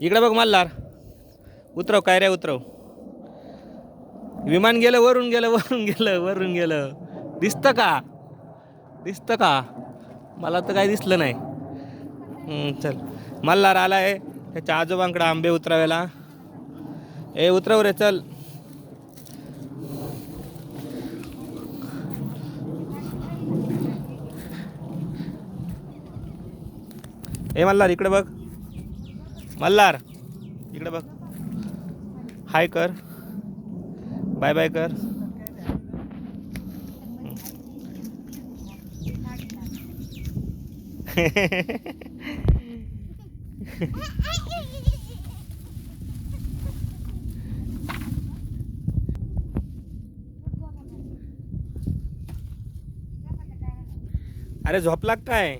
इकडे बघ मल्हार. उतरव काय रे उतरव? विमान गेलं वरून गेलं वरून गेलं वरून गेलं. दिसतं का? दिसतं का? मला तर काही दिसलं नाही. चल. मल्हार आहे त्याच्या आजोबांकडे आंबे उतरावेला. ए उतरव रे चल. ए मल्हार इकडे बघ. मल्हार इकडे बघ. हाय कर. बाय बाय कर. अरे झोपला काय